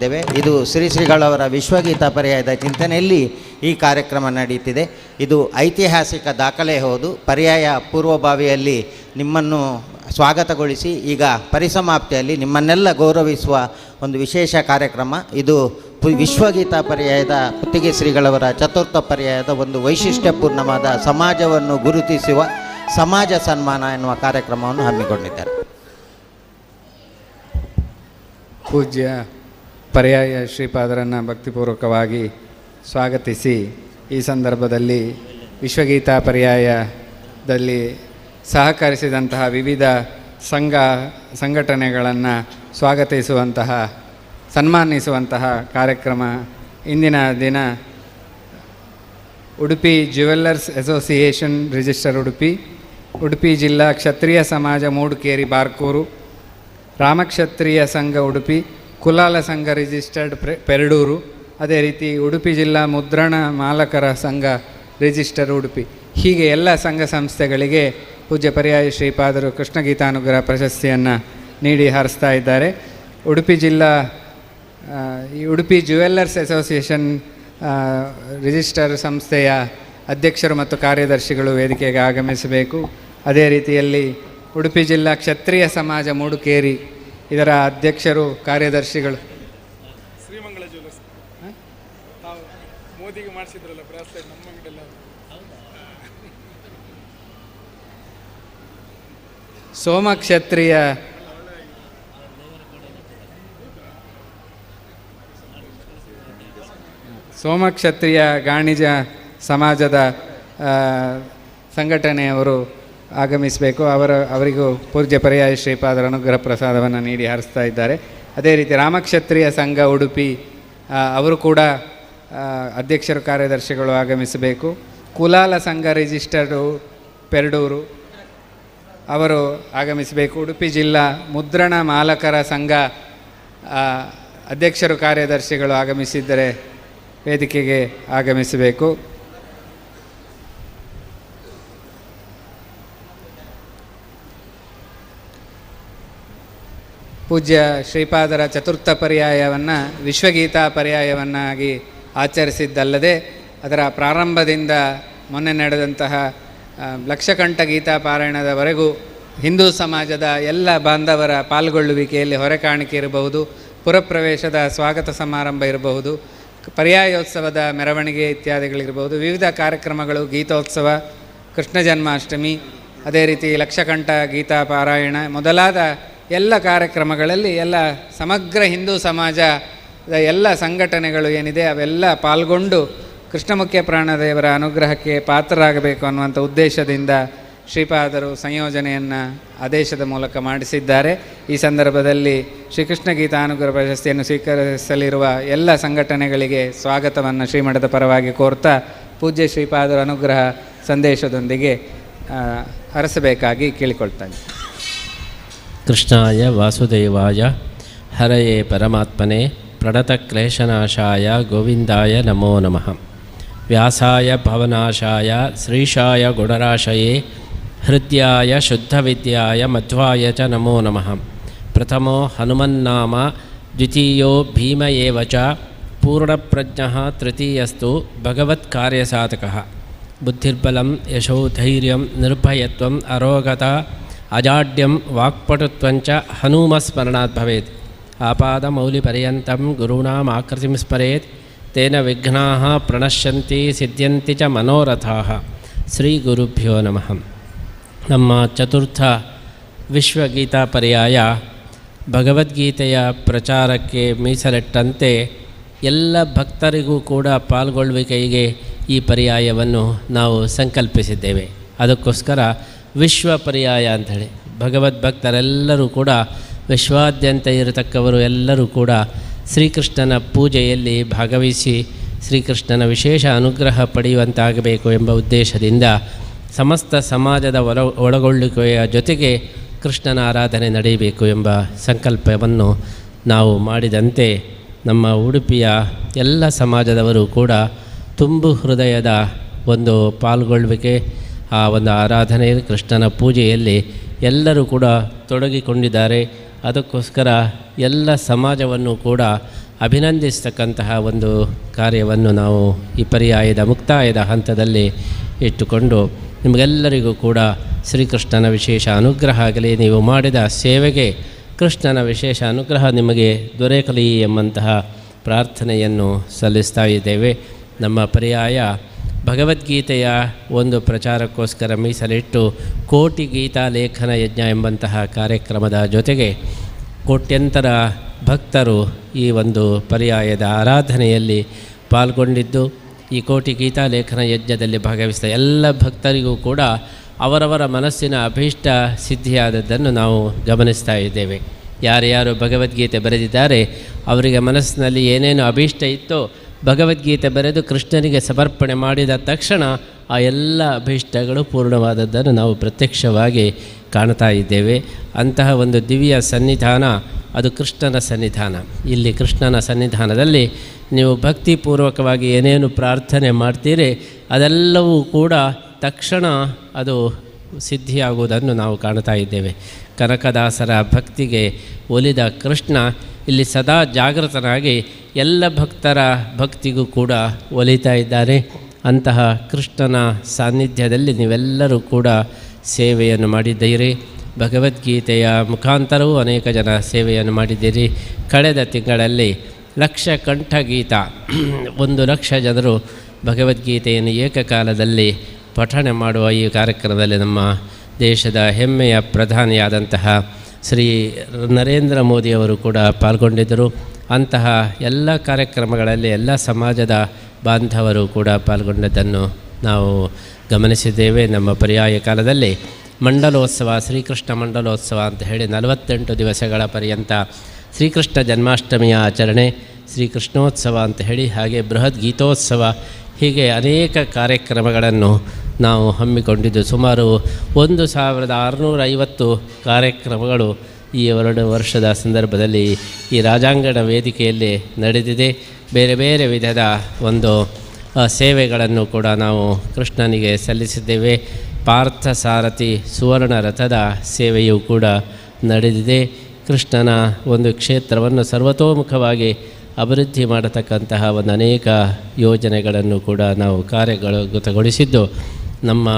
ಇದ್ದೇವೆ ಇದು ಶ್ರೀ ಶ್ರೀಗಳವರ ವಿಶ್ವಗೀತ ಪರ್ಯಾಯದ ಚಿಂತನೆಯಲ್ಲಿ ಈ ಕಾರ್ಯಕ್ರಮ ನಡೆಯುತ್ತಿದೆ ಇದು ಐತಿಹಾಸಿಕ ದಾಖಲೆ ಹೌದು. ಪರ್ಯಾಯ ಪೂರ್ವಭಾವಿಯಲ್ಲಿ ನಿಮ್ಮನ್ನು ಸ್ವಾಗತಗೊಳಿಸಿ ಈಗ ಪರಿಸಮಾಪ್ತಿಯಲ್ಲಿ ನಿಮ್ಮನ್ನೆಲ್ಲ ಗೌರವಿಸುವ ಒಂದು ವಿಶೇಷ ಕಾರ್ಯಕ್ರಮ. ಇದು ವಿಶ್ವಗೀತಾ ಪರ್ಯಾಯದ ಪುತ್ತಿಗೆ ಶ್ರೀಗಳವರ ಚತುರ್ಥ ಪರ್ಯಾಯದ ಒಂದು ವೈಶಿಷ್ಟ್ಯಪೂರ್ಣವಾದ ಸಮಾಜವನ್ನು ಗುರುತಿಸುವ ಸಮಾಜ ಸನ್ಮಾನ ಎನ್ನುವ ಕಾರ್ಯಕ್ರಮವನ್ನು ಹಮ್ಮಿಕೊಂಡಿದ್ದಾರೆ. ಪೂಜ್ಯ ಪರ್ಯಾಯ ಶ್ರೀಪಾದರನ್ನು ಭಕ್ತಿಪೂರ್ವಕವಾಗಿ ಸ್ವಾಗತಿಸಿ, ಈ ಸಂದರ್ಭದಲ್ಲಿ ವಿಶ್ವಗೀತಾ ಪರ್ಯಾಯದಲ್ಲಿ ಸಹಕರಿಸಿದಂತಹ ವಿವಿಧ ಸಂಘ ಸಂಘಟನೆಗಳನ್ನು ಸ್ವಾಗತಿಸುವಂತಹ, ಸನ್ಮಾನಿಸುವಂತಹ ಕಾರ್ಯಕ್ರಮ ಇಂದಿನ ದಿನ. Udupi jewellers association register Udupi Udupi ಜಿಲ್ಲಾ ಕ್ಷತ್ರಿಯ ಸಮಾಜ ಮೂಡುಕೇರಿ ಬಾರ್ಕೂರು, ರಾಮಕ್ಷತ್ರಿಯ ಸಂಘ ಉಡುಪಿ ಕುಲಾಲ ಸಂಘ ರಿಜಿಸ್ಟರ್ಡ್ ಪ್ರೆ ಪೆರಡೂರು, ಅದೇ ರೀತಿ ಉಡುಪಿ ಜಿಲ್ಲಾ ಮುದ್ರಣ ಮಾಲಕರ ಸಂಘ ರಿಜಿಸ್ಟರ್ ಉಡುಪಿ. ಹೀಗೆ ಎಲ್ಲ ಸಂಘ ಸಂಸ್ಥೆಗಳಿಗೆ ಪೂಜ್ಯ ಪರ್ಯಾಯ ಶ್ರೀಪಾದರು ಕೃಷ್ಣ ಗೀತಾನುಗ್ರಹ ಪ್ರಶಸ್ತಿಯನ್ನು ನೀಡಿ ಹಾರಿಸ್ತಾ ಇದ್ದಾರೆ. ಉಡುಪಿ ಜಿಲ್ಲಾ ಈ ಉಡುಪಿ ಜ್ಯುವೆಲ್ಲರ್ಸ್ ಅಸೋಸಿಯೇಷನ್ ರಿಜಿಸ್ಟರ್ ಸಂಸ್ಥೆಯ ಅಧ್ಯಕ್ಷರು ಮತ್ತು ಕಾರ್ಯದರ್ಶಿಗಳು ವೇದಿಕೆಗೆ ಆಗಮಿಸಬೇಕು. ಅದೇ ರೀತಿಯಲ್ಲಿ ಉಡುಪಿ ಜಿಲ್ಲಾ ಕ್ಷತ್ರಿಯ ಸಮಾಜ ಮೂಡುಕೇರಿ ಇದರ ಅಧ್ಯಕ್ಷರು ಕಾರ್ಯದರ್ಶಿಗಳು. ಶ್ರೀಮಂಗಳ ಜ್ಯುವೆಲ್ಲರ್ಸ್ ನಾವು ಮೋದಿಗೆ ಮಾಡಿಸಿದ್ರಲ್ಲ ಬ್ರಾಸ್ಲೆಟ್ ನಮ್ಮ ಅಂಗಡಿಯಲ್ಲ ಸೋಮಕ್ಷತ್ರಿಯ ಸೋಮಕ್ಷತ್ರಿಯ ಗಾಣಿಜ ಸಮಾಜದ ಸಂಘಟನೆಯವರು ಆಗಮಿಸಬೇಕು. ಅವರ, ಅವರಿಗೂ ಪೂಜ್ಯ ಪರ್ಯಾಯ ಶ್ರೀಪಾದರ ಅನುಗ್ರಹ ಪ್ರಸಾದವನ್ನು ನೀಡಿ ಹರಿಸ್ತಾ ಇದ್ದಾರೆ. ಅದೇ ರೀತಿ ರಾಮಕ್ಷತ್ರಿಯ ಸಂಘ ಉಡುಪಿ ಅವರು ಕೂಡ ಅಧ್ಯಕ್ಷರು, ಕಾರ್ಯದರ್ಶಿಗಳು ಆಗಮಿಸಬೇಕು. ಕುಲಾಲ ಸಂಘ ರಿಜಿಸ್ಟರ್ಡು ಪೆರಡೂರು, ಅವರು ಆಗಮಿಸಬೇಕು. ಉಡುಪಿ ಜಿಲ್ಲಾ ಮುದ್ರಣ ಮಾಲಕರ ಸಂಘ ಅಧ್ಯಕ್ಷರು, ಕಾರ್ಯದರ್ಶಿಗಳು ಆಗಮಿಸಿದ್ದರೆ ವೇದಿಕೆಗೆ ಆಗಮಿಸಬೇಕು. ಪೂಜ್ಯ ಶ್ರೀಪಾದರ ಚತುರ್ಥ ಪರ್ಯಾಯವನ್ನು ವಿಶ್ವಗೀತಾ ಪರ್ಯಾಯವನ್ನಾಗಿ ಆಚರಿಸಿದ್ದಲ್ಲದೆ ಅದರ ಪ್ರಾರಂಭದಿಂದ ಮೊನ್ನೆ ನಡೆದಂತಹ ಲಕ್ಷಕಂಠ ಗೀತಾ ಪಾರಾಯಣದವರೆಗೂ ಹಿಂದೂ ಸಮಾಜದ ಎಲ್ಲ ಬಾಂಧವರ ಪಾಲ್ಗೊಳ್ಳುವಿಕೆಯಲ್ಲಿ ಹೊರೆ ಕಾಣಿಕೆ ಇರಬಹುದು, ಪುರಪ್ರವೇಶದ ಸ್ವಾಗತ ಸಮಾರಂಭ ಇರಬಹುದು, ಪರ್ಯಾಯೋತ್ಸವದ ಮೆರವಣಿಗೆ ಇತ್ಯಾದಿಗಳಿರಬಹುದು, ವಿವಿಧ ಕಾರ್ಯಕ್ರಮಗಳು, ಗೀತೋತ್ಸವ, ಕೃಷ್ಣ ಜನ್ಮಾಷ್ಟಮಿ, ಅದೇ ರೀತಿ ಲಕ್ಷಕಂಠ ಗೀತಾ ಪಾರಾಯಣ ಮೊದಲಾದ ಎಲ್ಲ ಕಾರ್ಯಕ್ರಮಗಳಲ್ಲಿ ಎಲ್ಲ ಸಮಗ್ರ ಹಿಂದೂ ಸಮಾಜದ ಎಲ್ಲ ಸಂಘಟನೆಗಳು ಏನಿದೆ ಅವೆಲ್ಲ ಪಾಲ್ಗೊಂಡು ಕೃಷ್ಣಮುಖ್ಯ ಪ್ರಾಣದೇವರ ಅನುಗ್ರಹಕ್ಕೆ ಪಾತ್ರರಾಗಬೇಕು ಅನ್ನುವಂಥ ಉದ್ದೇಶದಿಂದ ಶ್ರೀಪಾದರು ಸಂಯೋಜನೆಯನ್ನು ಆದೇಶದ ಮೂಲಕ ಮಾಡಿಸಿದ್ದಾರೆ. ಈ ಸಂದರ್ಭದಲ್ಲಿ ಶ್ರೀಕೃಷ್ಣ ಗೀತಾನುಗ್ರಹ ಪ್ರಶಸ್ತಿಯನ್ನು ಸ್ವೀಕರಿಸಲಿರುವ ಎಲ್ಲ ಸಂಘಟನೆಗಳಿಗೆ ಸ್ವಾಗತವನ್ನು ಶ್ರೀಮಠದ ಪರವಾಗಿ ಕೋರ್ತಾ ಪೂಜ್ಯ ಶ್ರೀಪಾದರ ಅನುಗ್ರಹ ಸಂದೇಶದೊಂದಿಗೆ ಹರಸಬೇಕಾಗಿ ಕೇಳಿಕೊಳ್ತಾನೆ कृष्णाय वासुदेवाय हरये परमात्मने प्रणतक्लेशनाशाय गोविन्दाय नमो नमः व्यासाय भवनाशाय श्रीशाय गुणराशये हृद्याय शुद्धविद्याय मध्वाय च नमो नमः प्रथमो हनुमन्नाम द्वितीयो भीम एव च पूर्णप्रज्ञः तृतीयस्तु भगवत्कार्यसाधकः बुद्धिर्बलं यशोधैर्यं निर्भयत्वम् अरोगता ಅಜಾಡ್ಯಂ ವಾಕ್ಪಟುತ್ವಂಚ ಹನುಮಸ್ಮರಣಾತ್ ಭವೇತ್. ಆಪಾದಮೌಲಿಪರ್ಯಂతం ಗುರುಣಾಂ ಆಕೃತಿಂ ಸ್ಮರೇತ್. ತೇನ ವಿಘ್ನಾ ಪ್ರಣಶ್ಯಂತಿ ಸಿದ್ಧ್ಯಂತಿ ಚ ಮನೋರಥಾ. ಶ್ರೀ ಗುರುಭ್ಯೋ ನಮಃ. ನಮ್ಮ ಚತುರ್ಥ ವಿಶ್ವಗೀತಾ ಪರ್ಯಾಯ ಭಗವದ್ಗೀತೆಯ ಪ್ರಚಾರಕ್ಕೆ ಮೀಸಲಿಟ್ಟಂತೆ ಎಲ್ಲ ಭಕ್ತರಿಗೂ ಕೂಡ ಪಾಲ್ಗೊಳ್ಳುವಿಕೆಗೆ ಈ ಪರ್ಯಾಯವನ್ನು ನಾವು ಸಂಕಲ್ಪಿಸಿದ್ದೇವೆ. ಅದಕ್ಕೋಸ್ಕರ ವಿಶ್ವ ಪರ್ಯಾಯ ಅಂಥೇಳಿ. ಭಗವದ್ಭಕ್ತರೆಲ್ಲರೂ ಕೂಡ ವಿಶ್ವಾದ್ಯಂತ ಇರತಕ್ಕವರು ಎಲ್ಲರೂ ಕೂಡ ಶ್ರೀಕೃಷ್ಣನ ಪೂಜೆಯಲ್ಲಿ ಭಾಗವಹಿಸಿ ಶ್ರೀಕೃಷ್ಣನ ವಿಶೇಷ ಅನುಗ್ರಹ ಪಡೆಯುವಂತಾಗಬೇಕು ಎಂಬ ಉದ್ದೇಶದಿಂದ ಸಮಸ್ತ ಸಮಾಜದ ಒಳ ಒಳಗೊಳ್ಳುವಿಕೆಯ ಜೊತೆಗೆ ಕೃಷ್ಣನ ಆರಾಧನೆ ನಡೆಯಬೇಕು ಎಂಬ ಸಂಕಲ್ಪವನ್ನು ನಾವು ಮಾಡಿದಂತೆ ನಮ್ಮ ಉಡುಪಿಯ ಎಲ್ಲ ಸಮಾಜದವರು ಕೂಡ ತುಂಬು ಹೃದಯದ ಒಂದು ಪಾಲ್ಗೊಳ್ಳುವಿಕೆ ಆ ಒಂದು ಆರಾಧನೆ, ಕೃಷ್ಣನ ಪೂಜೆಯಲ್ಲಿ ಎಲ್ಲರೂ ಕೂಡ ತೊಡಗಿಕೊಂಡಿದ್ದಾರೆ. ಅದಕ್ಕೋಸ್ಕರ ಎಲ್ಲ ಸಮಾಜವನ್ನು ಕೂಡ ಅಭಿನಂದಿಸ್ತಕ್ಕಂತಹ ಒಂದು ಕಾರ್ಯವನ್ನು ನಾವು ಈ ಪರ್ಯಾಯದ ಮುಕ್ತಾಯದ ಹಂತದಲ್ಲಿ ಇಟ್ಟುಕೊಂಡು ನಿಮಗೆಲ್ಲರಿಗೂ ಕೂಡ ಶ್ರೀಕೃಷ್ಣನ ವಿಶೇಷ ಅನುಗ್ರಹ ಆಗಲಿ. ನೀವು ಮಾಡಿದ ಸೇವೆಗೆ ಕೃಷ್ಣನ ವಿಶೇಷ ಅನುಗ್ರಹ ನಿಮಗೆ ದೊರೆಯಲಿ ಎಂಬಂತಹ ಪ್ರಾರ್ಥನೆಯನ್ನು ಸಲ್ಲಿಸ್ತಾ ಇದ್ದೇವೆ. ನಮ್ಮ ಪರ್ಯಾಯ ಭಗವದ್ಗೀತೆಯ ಒಂದು ಪ್ರಚಾರಕ್ಕೋಸ್ಕರ ಮೀಸಲಿಟ್ಟು ಕೋಟಿ ಗೀತಾ ಲೇಖನ ಯಜ್ಞ ಎಂಬಂತಹ ಕಾರ್ಯಕ್ರಮದ ಜೊತೆಗೆ ಕೋಟ್ಯಂತರ ಭಕ್ತರು ಈ ಒಂದು ಪರ್ಯಾಯದ ಆರಾಧನೆಯಲ್ಲಿ ಪಾಲ್ಗೊಂಡಿದ್ದು, ಈ ಕೋಟಿ ಗೀತಾ ಲೇಖನ ಯಜ್ಞದಲ್ಲಿ ಭಾಗವಹಿಸಿದ ಎಲ್ಲ ಭಕ್ತರಿಗೂ ಕೂಡ ಅವರವರ ಮನಸ್ಸಿನ ಅಭೀಷ್ಟ ಸಿದ್ಧಿಯಾದದ್ದನ್ನು ನಾವು ಗಮನಿಸ್ತಾ ಇದ್ದೇವೆ. ಯಾರ್ಯಾರು ಭಗವದ್ಗೀತೆ ಬರೆದಿದ್ದಾರೆ, ಅವರಿಗೆ ಮನಸ್ಸಿನಲ್ಲಿ ಏನೇನು ಅಭೀಷ್ಟ ಇತ್ತೋ ಭಗವದ್ಗೀತೆ ಬರೆದು ಕೃಷ್ಣನಿಗೆ ಸಮರ್ಪಣೆ ಮಾಡಿದ ತಕ್ಷಣ ಆ ಎಲ್ಲ ಅಭೀಷ್ಟಗಳು ಪೂರ್ಣವಾದದ್ದನ್ನು ನಾವು ಪ್ರತ್ಯಕ್ಷವಾಗಿ ಕಾಣ್ತಾ ಇದ್ದೇವೆ. ಅಂತಹ ಒಂದು ದಿವ್ಯ ಸನ್ನಿಧಾನ, ಅದು ಕೃಷ್ಣನ ಸನ್ನಿಧಾನ. ಇಲ್ಲಿ ಕೃಷ್ಣನ ಸನ್ನಿಧಾನದಲ್ಲಿ ನೀವು ಭಕ್ತಿಪೂರ್ವಕವಾಗಿ ಏನೇನು ಪ್ರಾರ್ಥನೆ ಮಾಡ್ತೀರಿ, ಅದೆಲ್ಲವೂ ಕೂಡ ತಕ್ಷಣ ಅದು ಸಿದ್ಧಿಯಾಗುವುದನ್ನು ನಾವು ಕಾಣ್ತಾ ಇದ್ದೇವೆ. ಕನಕದಾಸರ ಭಕ್ತಿಗೆ ಒಲಿದ ಕೃಷ್ಣ ಇಲ್ಲಿ ಸದಾ ಜಾಗೃತನಾಗಿ ಎಲ್ಲ ಭಕ್ತರ ಭಕ್ತಿಗೂ ಕೂಡ ಒಲಿತಾ ಇದ್ದಾರೆ. ಅಂತಹ ಕೃಷ್ಣನ ಸಾನ್ನಿಧ್ಯದಲ್ಲಿ ನೀವೆಲ್ಲರೂ ಕೂಡ ಸೇವೆಯನ್ನು ಮಾಡಿದ್ದೀರಿ. ಭಗವದ್ಗೀತೆಯ ಮುಖಾಂತರವೂ ಅನೇಕ ಜನ ಸೇವೆಯನ್ನು ಮಾಡಿದ್ದೀರಿ. ಕಳೆದ ತಿಂಗಳಲ್ಲಿ ಲಕ್ಷ ಕಂಠಗೀತ, ಒಂದು ಲಕ್ಷ ಜನರು ಭಗವದ್ಗೀತೆಯನ್ನು ಏಕಕಾಲದಲ್ಲಿ ಪಠಣೆ ಮಾಡುವ ಈ ಕಾರ್ಯಕ್ರಮದಲ್ಲಿ ನಮ್ಮ ದೇಶದ ಹೆಮ್ಮೆಯ ಪ್ರಧಾನಿಯಾದಂತಹ ಶ್ರೀ ನರೇಂದ್ರ ಮೋದಿಯವರು ಕೂಡ ಪಾಲ್ಗೊಂಡಿದ್ದರು. ಅಂತಹ ಎಲ್ಲ ಕಾರ್ಯಕ್ರಮಗಳಲ್ಲಿ ಎಲ್ಲ ಸಮಾಜದ ಬಾಂಧವರು ಕೂಡ ಪಾಲ್ಗೊಂಡದ್ದನ್ನು ನಾವು ಗಮನಿಸಿದ್ದೇವೆ. ನಮ್ಮ ಪರ್ಯಾಯ ಕಾಲದಲ್ಲಿ ಮಂಡಲೋತ್ಸವ, ಶ್ರೀಕೃಷ್ಣ ಮಂಡಲೋತ್ಸವ ಅಂತ ಹೇಳಿ ನಲವತ್ತೆಂಟು ದಿವಸಗಳ ಪರ್ಯಂತ ಶ್ರೀಕೃಷ್ಣ ಜನ್ಮಾಷ್ಟಮಿಯ ಆಚರಣೆ, ಶ್ರೀಕೃಷ್ಣೋತ್ಸವ ಅಂತ ಹೇಳಿ ಹಾಗೆ ಬೃಹತ್ ಗೀತೋತ್ಸವ, ಹೀಗೆ ಅನೇಕ ಕಾರ್ಯಕ್ರಮಗಳನ್ನು ನಾವು ಹಮ್ಮಿಕೊಂಡಿದ್ದು. ಸುಮಾರು ಒಂದು ಸಾವಿರದ ಆರುನೂರ ಐವತ್ತು ಕಾರ್ಯಕ್ರಮಗಳು ಈ ಎರಡು ವರ್ಷದ ಸಂದರ್ಭದಲ್ಲಿ ಈ ರಾಜಾಂಗಣ ವೇದಿಕೆಯಲ್ಲಿ ನಡೆದಿದೆ. ಬೇರೆ ಬೇರೆ ವಿಧದ ಒಂದು ಸೇವೆಗಳನ್ನು ಕೂಡ ನಾವು ಕೃಷ್ಣನಿಗೆ ಸಲ್ಲಿಸಿದ್ದೇವೆ. ಪಾರ್ಥ ಸಾರಥಿ ಸುವರ್ಣ ರಥದ ಸೇವೆಯೂ ಕೂಡ ನಡೆದಿದೆ. ಕೃಷ್ಣನ ಒಂದು ಕ್ಷೇತ್ರವನ್ನು ಸರ್ವತೋಮುಖವಾಗಿ ಅಭಿವೃದ್ಧಿ ಮಾಡತಕ್ಕಂತಹ ಒಂದು ಅನೇಕ ಯೋಜನೆಗಳನ್ನು ಕೂಡ ನಾವು ಕಾರ್ಯಗತಗೊಳಿಸಿದ್ದು ನಮ್ಮ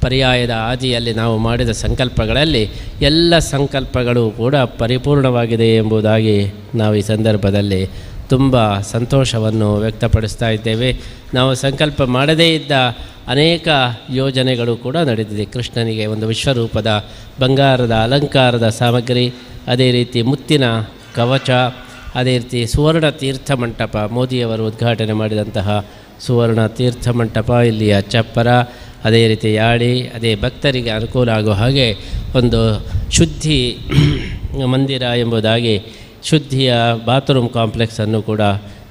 ಪರ್ಯಾಯದ ಆದಿಯಲ್ಲಿ ನಾವು ಮಾಡಿದ ಸಂಕಲ್ಪಗಳಲ್ಲಿ ಎಲ್ಲ ಸಂಕಲ್ಪಗಳು ಕೂಡ ಪರಿಪೂರ್ಣವಾಗಿದೆ ಎಂಬುದಾಗಿ ನಾವು ಈ ಸಂದರ್ಭದಲ್ಲಿ ತುಂಬ ಸಂತೋಷವನ್ನು ವ್ಯಕ್ತಪಡಿಸ್ತಾ ಇದ್ದೇವೆ. ನಾವು ಸಂಕಲ್ಪ ಮಾಡದೇ ಇದ್ದ ಅನೇಕ ಯೋಜನೆಗಳು ಕೂಡ ನಡೆದಿದೆ. ಕೃಷ್ಣನಿಗೆ ಒಂದು ವಿಶ್ವರೂಪದ ಬಂಗಾರದ ಅಲಂಕಾರದ ಸಾಮಗ್ರಿ, ಅದೇ ರೀತಿ ಮುತ್ತಿನ ಕವಚ, ಅದೇ ರೀತಿ ಸುವರ್ಣ ತೀರ್ಥ ಮಂಟಪ, ಮೋದಿಯವರು ಉದ್ಘಾಟನೆ ಮಾಡಿದಂತಹ ಸುವರ್ಣ ತೀರ್ಥ ಮಂಟಪ, ಇಲ್ಲಿಯ ಚಪ್ಪರ ಅದೇ ರೀತಿ ಯಾಡಿ ಅದೇ ಭಕ್ತರಿಗೆ ಅನುಕೂಲ ಆಗುವ ಹಾಗೆ ಒಂದು ಶುದ್ಧಿ ಮಂದಿರ ಎಂಬುದಾಗಿ ಶುದ್ಧಿಯ ಬಾತ್ರೂಮ್ ಕಾಂಪ್ಲೆಕ್ಸನ್ನು ಕೂಡ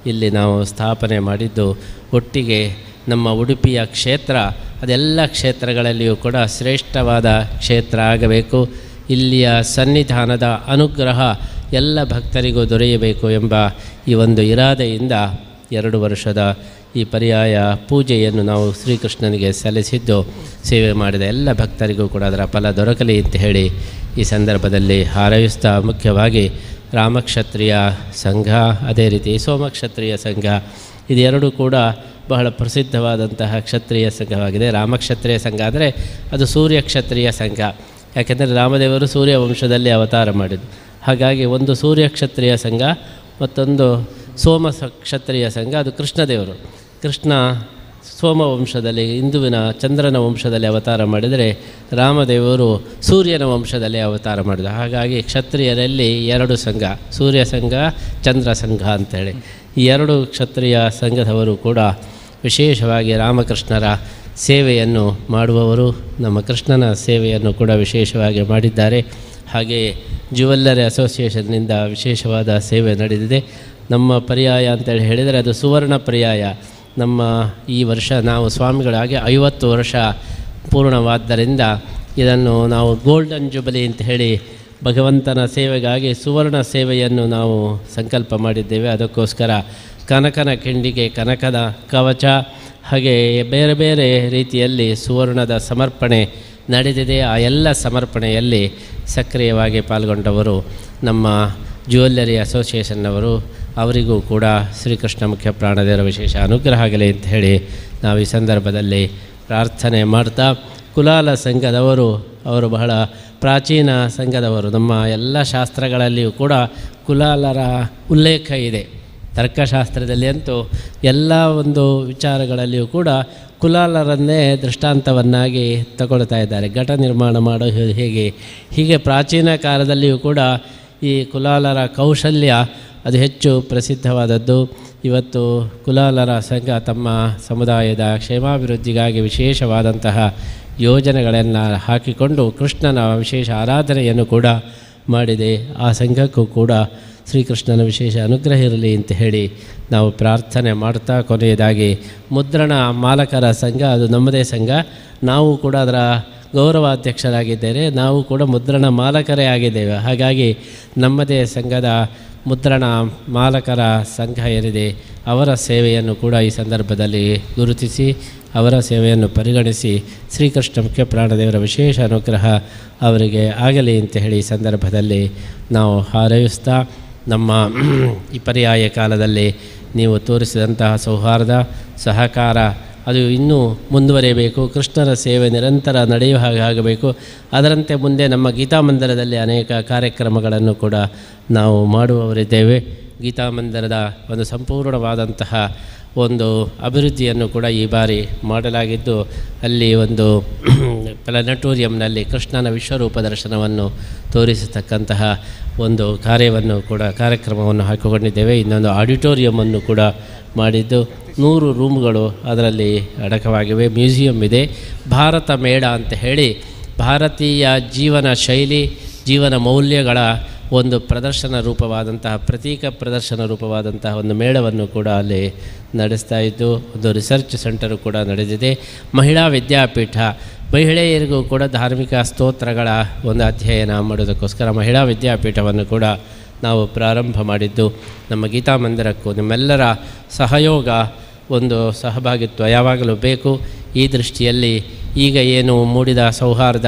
ಇಲ್ಲಿ ನಾವು ಸ್ಥಾಪನೆ ಮಾಡಿದ್ದು. ಒಟ್ಟಿಗೆ ನಮ್ಮ ಉಡುಪಿಯ ಕ್ಷೇತ್ರ, ಅದೆಲ್ಲ ಕ್ಷೇತ್ರಗಳಲ್ಲಿಯೂ ಕೂಡ ಶ್ರೇಷ್ಠವಾದ ಕ್ಷೇತ್ರ ಆಗಬೇಕು. ಇಲ್ಲಿಯ ಸನ್ನಿಧಾನದ ಅನುಗ್ರಹ ಎಲ್ಲ ಭಕ್ತರಿಗೂ ದೊರೆಯಬೇಕು ಎಂಬ ಈ ಒಂದು ಇರಾದೆಯಿಂದ ಎರಡು ವರ್ಷದ ಈ ಪರ್ಯಾಯ ಪೂಜೆಯನ್ನು ನಾವು ಶ್ರೀಕೃಷ್ಣನಿಗೆ ಸಲ್ಲಿಸಿದ್ದು, ಸೇವೆ ಮಾಡಿದ ಎಲ್ಲ ಭಕ್ತರಿಗೂ ಕೂಡ ಅದರ ಫಲ ದೊರಕಲಿ ಅಂತ ಹೇಳಿ ಈ ಸಂದರ್ಭದಲ್ಲಿ ಹಾರೈಸ್ತಾ ಮುಖ್ಯವಾಗಿ ರಾಮಕ್ಷತ್ರಿಯ ಸಂಘ, ಅದೇ ರೀತಿ ಸೋಮಕ್ಷತ್ರಿಯ ಸಂಘ, ಇದೆರಡೂ ಕೂಡ ಬಹಳ ಪ್ರಸಿದ್ಧವಾದಂತಹ ಕ್ಷತ್ರಿಯ ಸಂಘವಾಗಿದೆ. ರಾಮಕ್ಷತ್ರಿಯ ಸಂಘ ಅಂದರೆ ಅದು ಸೂರ್ಯ ಕ್ಷತ್ರಿಯ ಸಂಘ. ಯಾಕೆಂದರೆ ರಾಮದೇವರು ಸೂರ್ಯ ವಂಶದಲ್ಲಿ ಅವತಾರ ಮಾಡಿದ್ದು. ಹಾಗಾಗಿ ಒಂದು ಸೂರ್ಯ ಕ್ಷತ್ರಿಯ ಸಂಘ, ಮತ್ತೊಂದು ಸೋಮ ಕ್ಷತ್ರಿಯ ಸಂಘ, ಅದು ಕೃಷ್ಣದೇವರು. ಕೃಷ್ಣ ಸೋಮ ವಂಶದಲ್ಲಿ ಹಿಂದುವಿನ ಚಂದ್ರನ ವಂಶದಲ್ಲಿ ಅವತಾರ ಮಾಡಿದರೆ ರಾಮದೇವರು ಸೂರ್ಯನ ವಂಶದಲ್ಲಿ ಅವತಾರ ಮಾಡಿದ. ಹಾಗಾಗಿ ಕ್ಷತ್ರಿಯರಲ್ಲಿ ಎರಡು ಸಂಘ, ಸೂರ್ಯ ಸಂಘ, ಚಂದ್ರ ಸಂಘ ಅಂತೇಳಿ. ಈ ಎರಡು ಕ್ಷತ್ರಿಯ ಸಂಘದವರು ಕೂಡ ವಿಶೇಷವಾಗಿ ರಾಮಕೃಷ್ಣರ ಸೇವೆಯನ್ನು ಮಾಡುವವರು. ನಮ್ಮ ಕೃಷ್ಣನ ಸೇವೆಯನ್ನು ಕೂಡ ವಿಶೇಷವಾಗಿ ಮಾಡಿದ್ದಾರೆ. ಹಾಗೆಯೇ ಜುವೆಲ್ಲರಿ ಅಸೋಸಿಯೇಷನ್ನಿಂದ ವಿಶೇಷವಾದ ಸೇವೆ ನಡೆದಿದೆ. ನಮ್ಮ ಪರ್ಯಾಯ ಅಂತೇಳಿ ಹೇಳಿದರೆ ಅದು ಸುವರ್ಣ ಪರ್ಯಾಯ. ನಮ್ಮ ಈ ವರ್ಷ ನಾವು ಸ್ವಾಮಿಗಳಾಗಿ ಐವತ್ತು ವರ್ಷ ಪೂರ್ಣವಾದ್ದರಿಂದ ಇದನ್ನು ನಾವು ಗೋಲ್ಡನ್ ಜುಬಲಿ ಅಂತ ಹೇಳಿ ಭಗವಂತನ ಸೇವೆಗಾಗಿ ಸುವರ್ಣ ಸೇವೆಯನ್ನು ನಾವು ಸಂಕಲ್ಪ ಮಾಡಿದ್ದೇವೆ. ಅದಕ್ಕೋಸ್ಕರ ಕನಕನ ಕಿಂಡಿಗೆ ಕನಕದ ಕವಚ ಹಾಗೆ ಬೇರೆ ಬೇರೆ ರೀತಿಯಲ್ಲಿ ಸುವರ್ಣದ ಸಮರ್ಪಣೆ ನಡೆದಿದೆ. ಆ ಎಲ್ಲ ಸಮರ್ಪಣೆಯಲ್ಲಿ ಸಕ್ರಿಯವಾಗಿ ಪಾಲ್ಗೊಂಡವರು ನಮ್ಮ ಜ್ಯುವೆಲ್ಲರಿ ಅಸೋಸಿಯೇಷನ್ನವರು ಅವರಿಗೂ ಕೂಡ ಶ್ರೀಕೃಷ್ಣ ಮುಖ್ಯ ಪ್ರಾಣದೇವರ ವಿಶೇಷ ಅನುಗ್ರಹ ಆಗಲಿ ಅಂತ ಹೇಳಿ ನಾವು ಈ ಸಂದರ್ಭದಲ್ಲಿ ಪ್ರಾರ್ಥನೆ ಮಾಡ್ತಾ ಕುಲಾಲ ಸಂಘದವರು, ಅವರು ಬಹಳ ಪ್ರಾಚೀನ ಸಂಘದವರು, ನಮ್ಮ ಎಲ್ಲ ಶಾಸ್ತ್ರಗಳಲ್ಲಿಯೂ ಕೂಡ ಕುಲಾಲರ ಉಲ್ಲೇಖ ಇದೆ. ತರ್ಕಶಾಸ್ತ್ರದಲ್ಲಿ ಅಂತೂ ಎಲ್ಲ ಒಂದು ವಿಚಾರಗಳಲ್ಲಿಯೂ ಕೂಡ ಕುಲಾಲರನ್ನೇ ದೃಷ್ಟಾಂತವನ್ನಾಗಿ ತಗೊಳ್ತಾ ಇದ್ದಾರೆ. ಘಟ ನಿರ್ಮಾಣ ಮಾಡೋ ಹೇಗೆ, ಹೀಗೆ ಪ್ರಾಚೀನ ಕಾಲದಲ್ಲಿಯೂ ಕೂಡ ಈ ಕುಲಾಲರ ಕೌಶಲ್ಯ ಅದು ಹೆಚ್ಚು ಪ್ರಸಿದ್ಧವಾದದ್ದು. ಇವತ್ತು ಕುಲಾಲರ ಸಂಘ ತಮ್ಮ ಸಮುದಾಯದ ಕ್ಷೇಮಾಭಿವೃದ್ಧಿಗಾಗಿ ವಿಶೇಷವಾದಂತಹ ಯೋಜನೆಗಳನ್ನು ಹಾಕಿಕೊಂಡು ಕೃಷ್ಣನ ವಿಶೇಷ ಆರಾಧನೆಯನ್ನು ಕೂಡ ಮಾಡಿದೆ. ಆ ಸಂಘಕ್ಕೂ ಕೂಡ ಶ್ರೀಕೃಷ್ಣನ ವಿಶೇಷ ಅನುಗ್ರಹ ಇರಲಿ ಅಂತ ಹೇಳಿ ನಾವು ಪ್ರಾರ್ಥನೆ ಮಾಡ್ತಾ ಕೊನೆಯದಾಗಿ ಮುದ್ರಣ ಮಾಲಕರ ಸಂಘ, ಅದು ನಮ್ಮದೇ ಸಂಘ. ನಾವು ಕೂಡ ಅದರ ಗೌರವಾಧ್ಯಕ್ಷರಾಗಿದ್ದೇವೆ. ನಾವು ಕೂಡ ಮುದ್ರಣ ಮಾಲಕರೇ ಆಗಿದ್ದೇವೆ. ಹಾಗಾಗಿ ನಮ್ಮದೇ ಸಂಘದ ಮುದ್ರಣ ಮಾಲಕರ ಸಂಘ ಏನಿದೆ ಅವರ ಸೇವೆಯನ್ನು ಕೂಡ ಈ ಸಂದರ್ಭದಲ್ಲಿ ಗುರುತಿಸಿ, ಅವರ ಸೇವೆಯನ್ನು ಪರಿಗಣಿಸಿ ಶ್ರೀಕೃಷ್ಣ ಮುಖ್ಯ ಪ್ರಾಣದೇವರ ವಿಶೇಷ ಅನುಗ್ರಹ ಅವರಿಗೆ ಆಗಲಿ ಅಂತ ಹೇಳಿ ಈ ಸಂದರ್ಭದಲ್ಲಿ ನಾವು ಹಾರೈಸ್ತಾ, ನಮ್ಮ ಈ ಪರ್ಯಾಯ ಕಾಲದಲ್ಲಿ ನೀವು ತೋರಿಸಿದಂತಹ ಸೌಹಾರ್ದ, ಸಹಕಾರ ಅದು ಇನ್ನೂ ಮುಂದುವರಿಯಬೇಕು. ಕೃಷ್ಣನ ಸೇವೆ ನಿರಂತರ ನಡೆಯುವ ಹಾಗೆ ಆಗಬೇಕು. ಅದರಂತೆ ಮುಂದೆ ನಮ್ಮ ಗೀತಾಮಂದಿರದಲ್ಲಿ ಅನೇಕ ಕಾರ್ಯಕ್ರಮಗಳನ್ನು ಕೂಡ ನಾವು ಮಾಡುವವರಿದ್ದೇವೆ. ಗೀತಾಮಂದಿರದ ಒಂದು ಸಂಪೂರ್ಣವಾದಂತಹ ಒಂದು ಅಭಿವೃದ್ಧಿಯನ್ನು ಕೂಡ ಈ ಬಾರಿ ಮಾಡಲಾಗಿದ್ದು, ಅಲ್ಲಿ ಒಂದು ಪ್ಲಾನೆಟೋರಿಯಂನಲ್ಲಿ ಕೃಷ್ಣನ ವಿಶ್ವರೂಪ ದರ್ಶನವನ್ನು ತೋರಿಸತಕ್ಕಂತಹ ಒಂದು ಕಾರ್ಯವನ್ನು ಕೂಡ ಕಾರ್ಯಕ್ರಮವನ್ನು ಹಾಕಿಕೊಂಡಿದ್ದೇವೆ. ಇನ್ನೊಂದು ಆಡಿಟೋರಿಯಮನ್ನು ಕೂಡ ಮಾಡಿದ್ದು. ನೂರು ರೂಮ್ಗಳು ಅದರಲ್ಲಿ ಅಡಕವಾಗಿವೆ. ಮ್ಯೂಸಿಯಂ ಇದೆ. ಭಾರತ ಮೇಳ ಅಂತ ಹೇಳಿ ಭಾರತೀಯ ಜೀವನ ಶೈಲಿ, ಜೀವನ ಮೌಲ್ಯಗಳ ಒಂದು ಪ್ರದರ್ಶನ ರೂಪವಾದಂತಹ, ಪ್ರತೀಕ ಪ್ರದರ್ಶನ ರೂಪವಾದಂತಹ ಒಂದು ಮೇಳವನ್ನು ಕೂಡ ಅಲ್ಲಿ ನಡೆಸ್ತಾ ಇದ್ದು, ಒಂದು ರಿಸರ್ಚ್ ಸೆಂಟರು ಕೂಡ ನಡೆದಿದೆ. ಮಹಿಳಾ ವಿದ್ಯಾಪೀಠ, ಮಹಿಳೆಯರಿಗೂ ಕೂಡ ಧಾರ್ಮಿಕ ಸ್ತೋತ್ರಗಳ ಒಂದು ಅಧ್ಯಯನ ಮಾಡೋದಕ್ಕೋಸ್ಕರ ಮಹಿಳಾ ವಿದ್ಯಾಪೀಠವನ್ನು ಕೂಡ ನಾವು ಪ್ರಾರಂಭ ಮಾಡಿದ್ದು. ನಮ್ಮ ಗೀತಾ ಮಂದಿರಕ್ಕೂ ನಿಮ್ಮೆಲ್ಲರ ಸಹಯೋಗ ಒಂದು ಸಹಭಾಗಿತ್ವ ಯಾವಾಗಲೂ ಬೇಕು. ಈ ದೃಷ್ಟಿಯಲ್ಲಿ ಈಗ ಏನು ಮೂಡಿದ ಸೌಹಾರ್ದ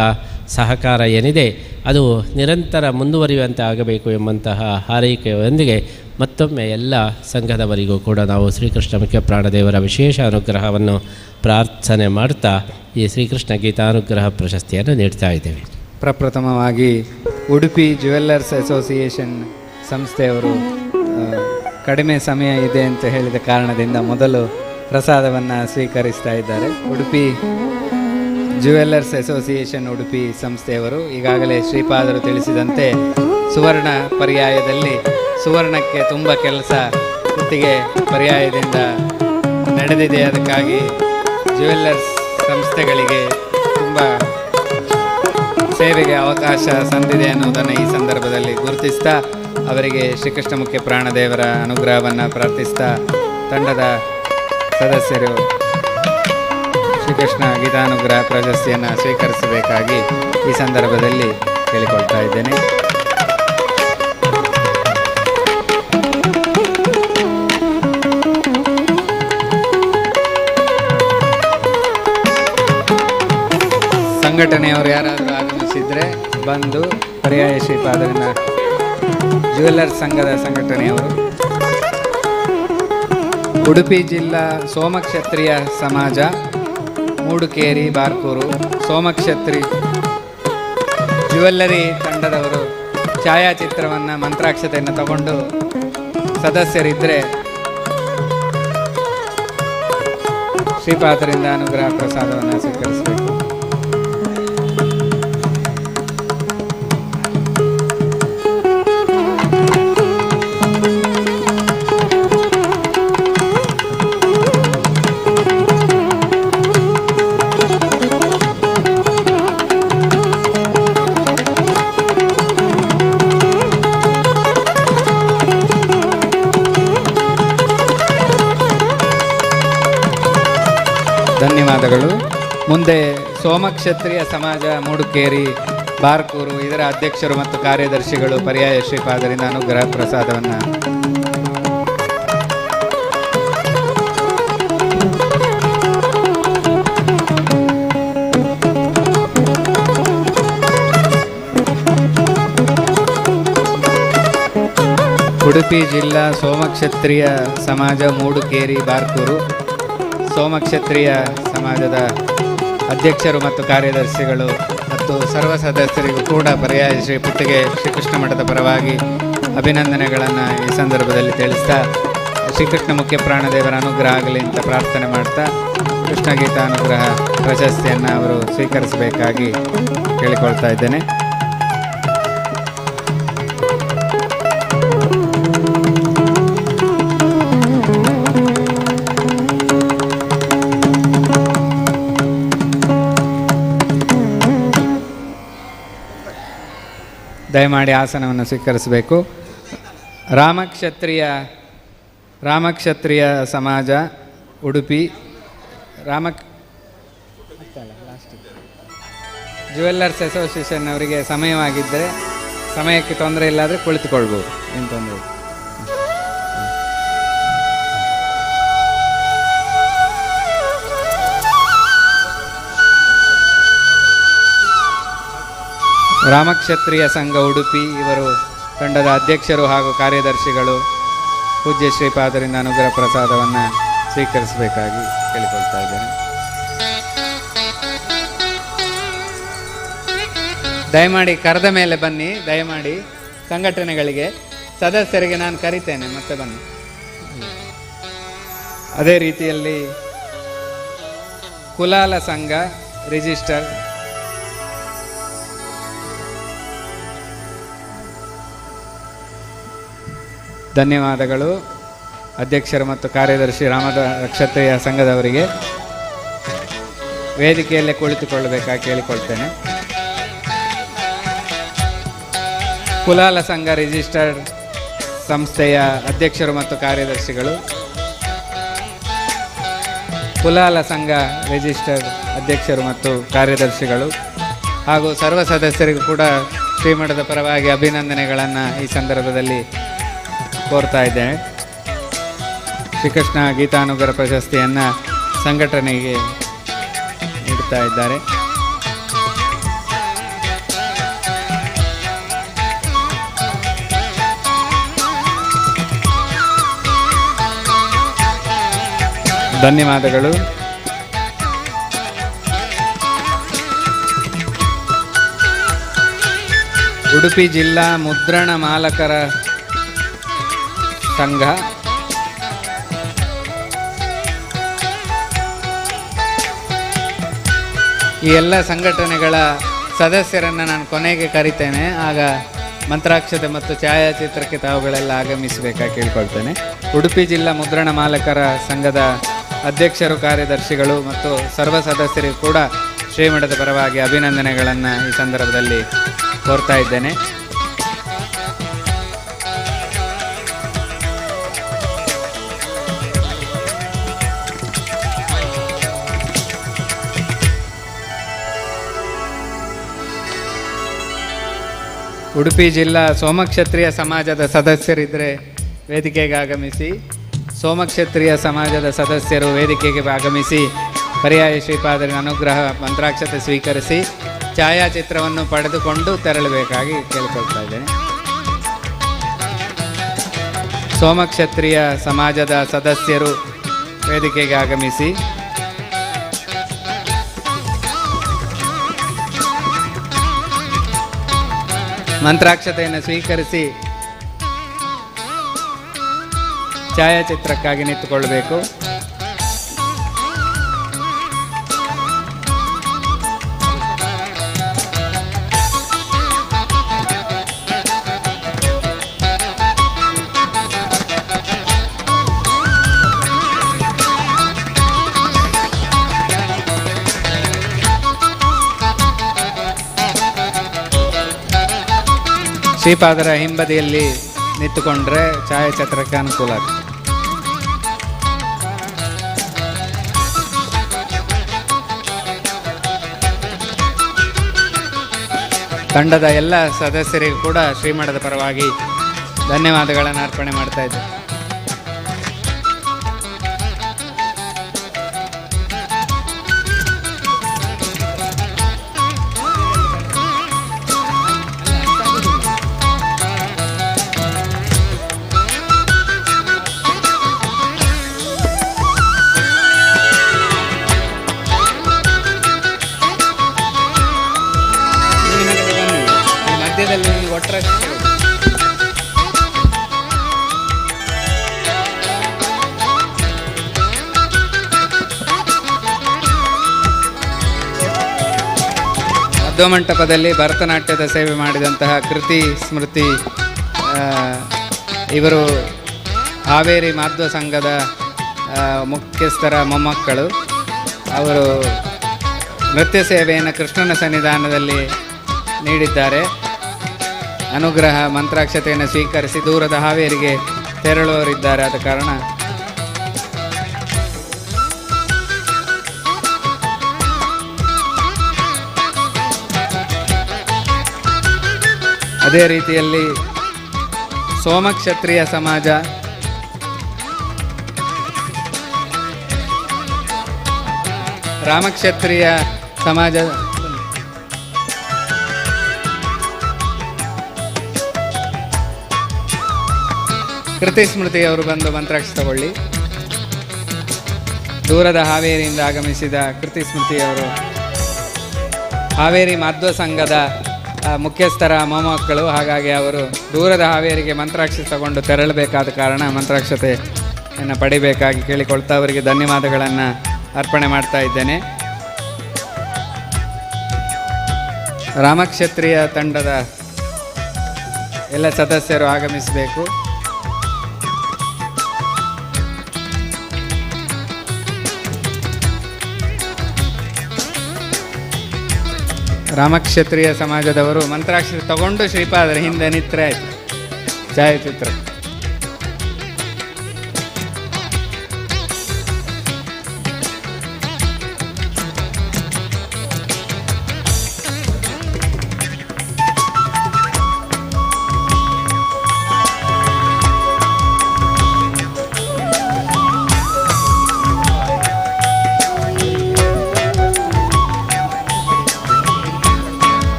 ಸಹಕಾರ ಏನಿದೆ, ಅದು ನಿರಂತರ ಮುಂದುವರಿಯುವಂತೆ ಆಗಬೇಕು ಎಂಬಂತಹ ಹಾರೈಕೆಯೊಂದಿಗೆ ಮತ್ತೊಮ್ಮೆ ಎಲ್ಲ ಸಂಘದವರಿಗೂ ಕೂಡ ನಾವು ಶ್ರೀಕೃಷ್ಣ ಮುಖ್ಯ ಪ್ರಾಣದೇವರ ವಿಶೇಷ ಅನುಗ್ರಹವನ್ನು ಪ್ರಾರ್ಥನೆ ಮಾಡ್ತಾ ಈ ಶ್ರೀಕೃಷ್ಣ ಗೀತಾನುಗ್ರಹ ಪ್ರಶಸ್ತಿಯನ್ನು ನೀಡ್ತಾ ಇದ್ದೇವೆ. ಪ್ರಪ್ರಥಮವಾಗಿ ಉಡುಪಿ ಜುವೆಲ್ಲರ್ಸ್ ಅಸೋಸಿಯೇಷನ್ ಸಂಸ್ಥೆಯವರು ಕಡಿಮೆ ಸಮಯ ಇದೆ ಅಂತ ಹೇಳಿದ ಕಾರಣದಿಂದ ಮೊದಲು ಪ್ರಸಾದವನ್ನು ಸ್ವೀಕರಿಸ್ತಾ ಇದ್ದಾರೆ. ಉಡುಪಿ ಜುವೆಲ್ಲರ್ಸ್ ಅಸೋಸಿಯೇಷನ್ ಉಡುಪಿ ಸಂಸ್ಥೆಯವರು ಈಗಾಗಲೇ ಶ್ರೀಪಾದರು ತಿಳಿಸಿದಂತೆ ಸುವರ್ಣ ಪರ್ಯಾಯದಲ್ಲಿ ಸುವರ್ಣಕ್ಕೆ ತುಂಬ ಕೆಲಸ ಗುತ್ತಿಗೆ ಪರ್ಯಾಯದಿಂದ ನಡೆದಿದೆ. ಅದಕ್ಕಾಗಿ ಜುವೆಲ್ಲರ್ಸ್ ಸಂಸ್ಥೆಗಳಿಗೆ ತುಂಬ ಸೇವೆಗೆ ಅವಕಾಶ ಸಂದಿದೆ ಅನ್ನೋದನ್ನು ಈ ಸಂದರ್ಭದಲ್ಲಿ ಗುರುತಿಸ್ತಾ ಅವರಿಗೆ ಶ್ರೀಕೃಷ್ಣ ಮುಖ್ಯ ಪ್ರಾಣದೇವರ ಅನುಗ್ರಹವನ್ನು ಪ್ರಾರ್ಥಿಸ್ತಾ ತಂಡದ ಸದಸ್ಯರು ಶ್ರೀಕೃಷ್ಣ ಗೀತಾನುಗ್ರಹ ಪ್ರಶಸ್ತಿಯನ್ನು ಸ್ವೀಕರಿಸಬೇಕಾಗಿ ಈ ಸಂದರ್ಭದಲ್ಲಿ ಕೇಳಿಕೊಳ್ತಾ ಇದ್ದೇನೆ. ಸಂಘಟನೆಯವರು ಯಾರಾದರೂ ಆಗಮಿಸಿದರೆ ಬಂದು ಪರ್ಯಾಯ ಶ್ರೀಪಾದರಿನ ಜ್ಯುವೆಲ್ಲರ್ಸ್ ಸಂಘದ ಸಂಘಟನೆಯವರು. ಉಡುಪಿ ಜಿಲ್ಲಾ ಸೋಮಕ್ಷತ್ರಿಯ ಸಮಾಜ, ಮೂಡುಕೇರಿ, ಬಾರ್ಕೂರು ಸೋಮಕ್ಷತ್ರಿ ಜ್ಯುವೆಲ್ಲರಿ ತಂಡದವರು ಛಾಯಾಚಿತ್ರವನ್ನು, ಮಂತ್ರಾಕ್ಷತೆಯನ್ನು ತಗೊಂಡು ಸದಸ್ಯರಿದ್ದರೆ ಶ್ರೀಪಾದರಿಂದ ಅನುಗ್ರಹ ಪ್ರಸಾದವನ್ನು ಸ್ವೀಕರಿಸಬೇಕು. ಧನ್ಯವಾದಗಳು. ಮುಂದೆ ಸೋಮಕ್ಷತ್ರಿಯ ಸಮಾಜ ಮೂಡುಕೇರಿ, ಬಾರ್ಕೂರು, ಇದರ ಅಧ್ಯಕ್ಷರು ಮತ್ತು ಕಾರ್ಯದರ್ಶಿಗಳು ಪರ್ಯಾಯ ಶ್ರೀಪಾದರಿಂದ ಅನುಗ್ರಹ ಪ್ರಸಾದವನ್ನು. ಉಡುಪಿ ಜಿಲ್ಲಾ ಸೋಮಕ್ಷತ್ರಿಯ ಸಮಾಜ ಮೂಡುಕೇರಿ, ಬಾರ್ಕೂರು. ಸೋಮಕ್ಷತ್ರಿಯ ಸಮಾಜದ ಅಧ್ಯಕ್ಷರು ಮತ್ತು ಕಾರ್ಯದರ್ಶಿಗಳು ಮತ್ತು ಸರ್ವ ಸದಸ್ಯರಿಗೂ ಕೂಡ ಪರ್ಯಾಯ ಶ್ರೀ ಪುತ್ತಿಗೆ ಶ್ರೀಕೃಷ್ಣ ಮಠದ ಪರವಾಗಿ ಅಭಿನಂದನೆಗಳನ್ನು ಈ ಸಂದರ್ಭದಲ್ಲಿ ತಿಳಿಸ್ತಾ, ಶ್ರೀಕೃಷ್ಣ ಮುಖ್ಯ ಪ್ರಾಣದೇವರ ಅನುಗ್ರಹ ಆಗಲಿ ಅಂತ ಪ್ರಾರ್ಥನೆ ಮಾಡ್ತಾ ಕೃಷ್ಣ ಗೀತಾ ಅನುಗ್ರಹ ಪ್ರಶಸ್ತಿಯನ್ನು ಅವರು ಸ್ವೀಕರಿಸಬೇಕಾಗಿ ಕೇಳಿಕೊಳ್ತಾ ಇದ್ದೇನೆ. ದಯಮಾಡಿ ಆಸನವನ್ನು ಸ್ವೀಕರಿಸಬೇಕು. ರಾಮಕ್ಷತ್ರಿಯ ರಾಮಕ್ಷತ್ರಿಯ ಸಮಾಜ, ಉಡುಪಿ, ರಾಮ ಜುವೆಲ್ಲರ್ಸ್ ಅಸೋಸಿಯೇಷನ್ ಅವರಿಗೆ ಸಮಯವಾಗಿದ್ದರೆ, ಸಮಯಕ್ಕೆ ತೊಂದರೆ ಇಲ್ಲಾದರೆ ಕುಳಿತುಕೊಳ್ಬೋದು. ಏನು ತೊಂದರೆ ರಾಮಕ್ಷತ್ರಿಯ ಸಂಘ ಉಡುಪಿ, ಇವರು ತಂಡದ ಅಧ್ಯಕ್ಷರು ಹಾಗೂ ಕಾರ್ಯದರ್ಶಿಗಳು. ಪೂಜ್ಯ ಶ್ರೀಪಾದರಿಂದ ಅನುಗ್ರಹ ಪ್ರಸಾದವನ್ನು ಸ್ವೀಕರಿಸಬೇಕಾಗಿ ಕೇಳಿಕೊಳ್ತಾ ಇದ್ದೇನೆ. ದಯಮಾಡಿ ಕರೆದ ಮೇಲೆ ಬನ್ನಿ, ದಯಮಾಡಿ ಸಂಘಟನೆಗಳಿಗೆ. ಸದಸ್ಯರಿಗೆ ನಾನು ಕರಿತೇನೆ, ಮತ್ತೆ ಬನ್ನಿ. ಅದೇ ರೀತಿಯಲ್ಲಿ ಕುಲಾಲ ಸಂಘ ರಿಜಿಸ್ಟರ್ ಧನ್ಯವಾದಗಳು ಅಧ್ಯಕ್ಷರು ಮತ್ತು ಕಾರ್ಯದರ್ಶಿ ರಾಮದ ಕ್ಷತ್ರಿಯ ಸಂಘದವರಿಗೆ. ವೇದಿಕೆಯಲ್ಲೇ ಕುಳಿತುಕೊಳ್ಳಬೇಕಾ ಕೇಳಿಕೊಳ್ತೇನೆ. ಕುಲಾಲ ಸಂಘ ರಿಜಿಸ್ಟರ್ಡ್ ಸಂಸ್ಥೆಯ ಅಧ್ಯಕ್ಷರು ಮತ್ತು ಕಾರ್ಯದರ್ಶಿಗಳು. ಕುಲಾಲ ಸಂಘ ರಿಜಿಸ್ಟರ್ಡ್ ಅಧ್ಯಕ್ಷರು ಮತ್ತು ಕಾರ್ಯದರ್ಶಿಗಳು. ಹಾಗೂ ಸರ್ವ ಸದಸ್ಯರಿಗೂ ಕೂಡ ಶ್ರೀಮಠದ ಪರವಾಗಿ ಅಭಿನಂದನೆಗಳನ್ನು ಈ ಸಂದರ್ಭದಲ್ಲಿ ಕೋರ್ತಾ ಇದ್ದೇನೆ ಶ್ರೀಕೃಷ್ಣ ಗೀತಾನುಗರ ಪ್ರಶಸ್ತಿಯನ್ನು ಸಂಘಟನೆಗೆ ನೀಡ್ತಾ ಇದ್ದಾರೆ. ಧನ್ಯವಾದಗಳು. ಉಡುಪಿ ಜಿಲ್ಲಾ ಮುದ್ರಣ ಮಾಲಕರ ಸಂಘ. ಈ ಎಲ್ಲ ಸಂಘಟನೆಗಳ ಸದಸ್ಯರನ್ನು ನಾನು ಕೊನೆಗೆ ಕರಿತೇನೆ. ಆಗ ಮಂತ್ರಾಕ್ಷತೆ ಮತ್ತು ಛಾಯಾಚಿತ್ರಕ್ಕೆ ತಾವುಗಳೆಲ್ಲ ಆಗಮಿಸಬೇಕಾಗಿ ಕೇಳ್ಕೊಳ್ತೇನೆ. ಉಡುಪಿ ಜಿಲ್ಲಾ ಮುದ್ರಣ ಮಾಲಕರ ಸಂಘದ ಅಧ್ಯಕ್ಷರು, ಕಾರ್ಯದರ್ಶಿಗಳು ಮತ್ತು ಸರ್ವ ಸದಸ್ಯರಿಗೂ ಕೂಡ ಶ್ರೀಮಠದ ಪರವಾಗಿ ಅಭಿನಂದನೆಗಳನ್ನು ಈ ಸಂದರ್ಭದಲ್ಲಿ ಕೋರ್ತಾ ಇದ್ದೇನೆ. ಉಡುಪಿ ಜಿಲ್ಲಾ ಸೋಮಕ್ಷತ್ರಿಯ ಸಮಾಜದ ಸದಸ್ಯರಿದ್ದರೆ ವೇದಿಕೆಗೆ ಆಗಮಿಸಿ. ಸೋಮಕ್ಷತ್ರಿಯ ಸಮಾಜದ ಸದಸ್ಯರು ವೇದಿಕೆಗೆ ಆಗಮಿಸಿ. ಪರ್ಯಾಯ ಶ್ರೀಪಾದರಿನ ಅನುಗ್ರಹ ಮಂತ್ರಾಕ್ಷತೆ ಸ್ವೀಕರಿಸಿ ಛಾಯಾಚಿತ್ರವನ್ನು ಪಡೆದುಕೊಂಡು ತೆರಳಬೇಕಾಗಿ ಕೇಳಿಕೊಳ್ತಾ ಇದ್ದೇನೆ. ಸೋಮಕ್ಷತ್ರಿಯ ಸಮಾಜದ ಸದಸ್ಯರು ವೇದಿಕೆಗೆ ಆಗಮಿಸಿ. ಮಂತ್ರಾಕ್ಷತೆಯನ್ನು ಸ್ವೀಕರಿಸಿ ಛಾಯಾಚಿತ್ರಕ್ಕಾಗಿ ನಿಂತುಕೊಳ್ಬೇಕು ಶ್ರೀಪಾದರ ಹಿಂಬದಿಯಲ್ಲಿ ನಿಂತುಕೊಂಡ್ರೆ ಛಾಯಾಚಿತ್ರಕ್ಕೆ ಅನುಕೂಲ ತಂಡದ ಎಲ್ಲ ಸದಸ್ಯರಿಗೂ ಕೂಡ ಶ್ರೀಮಠದ ಪರವಾಗಿ ಧನ್ಯವಾದಗಳನ್ನು ಅರ್ಪಣೆ ಮಾಡ್ತಾ ಇದ್ದೆ ಮಂಟಪದಲ್ಲಿ ಭರತನಾಟ್ಯದ ಸೇವೆ ಮಾಡಿದಂತಹ ಕೃತಿ ಸ್ಮೃತಿ ಇವರು ಹಾವೇರಿ ಮಾಧ್ವ ಸಂಘದ ಮುಖ್ಯಸ್ಥರ ಮೊಮ್ಮಕ್ಕಳು. ಅವರು ನೃತ್ಯ ಸೇವೆಯನ್ನು ಕೃಷ್ಣನ ಸನ್ನಿಧಾನದಲ್ಲಿ ನೀಡಿದ್ದಾರೆ. ಅನುಗ್ರಹ, ಮಂತ್ರಾಕ್ಷತೆಯನ್ನು ಸ್ವೀಕರಿಸಿ ದೂರದ ಹಾವೇರಿಗೆ ತೆರಳುವವರಿದ್ದಾರೆ ಆದ ಕಾರಣ ಅದೇ ರೀತಿಯಲ್ಲಿ ಸೋಮಕ್ಷತ್ರಿಯ ಸಮಾಜ. ರಾಮಕ್ಷತ್ರಿಯ ಸಮಾಜ. ಕೃತಿ ಸ್ಮೃತಿಯವರು ಬಂದು ಮಂತ್ರಾಕ್ಷ ತಗೊಳ್ಳಿ. ದೂರದ ಹಾವೇರಿಯಿಂದ ಆಗಮಿಸಿದ ಕೃತಿ ಸ್ಮೃತಿಯವರು ಹಾವೇರಿ ಮಾಧ್ವ ಸಂಘದ ಮುಖ್ಯಸ್ಥರ ಮೊಮ್ಮಕ್ಕಳು, ಹಾಗಾಗಿ ಅವರು ದೂರದ ಹಾವೇರಿಗೆ ಮಂತ್ರಾಕ್ಷತೆ ತಗೊಂಡು ತೆರಳಬೇಕಾದ ಕಾರಣ ಮಂತ್ರಾಕ್ಷತೆಯನ್ನು ಪಡಿಬೇಕಾಗಿ ಕೇಳಿಕೊಳ್ತಾ ಅವರಿಗೆ ಧನ್ಯವಾದಗಳನ್ನು ಅರ್ಪಣೆ ಮಾಡ್ತಾ ಇದ್ದೇನೆ. ರಾಮಕ್ಷತ್ರಿಯ ತಂಡದ ಎಲ್ಲ ಸದಸ್ಯರು ಆಗಮಿಸಬೇಕು. ರಾಮಕ್ಷತ್ರಿಯ ಸಮಾಜದವರು ಮಂತ್ರಾಕ್ಷರ ತಗೊಂಡು ಶ್ರೀಪಾದರ ಹಿಂದೆ ನಿತ್ರೆ ಆಯಿತು. ಛಾಯಾಚಿತ್ರ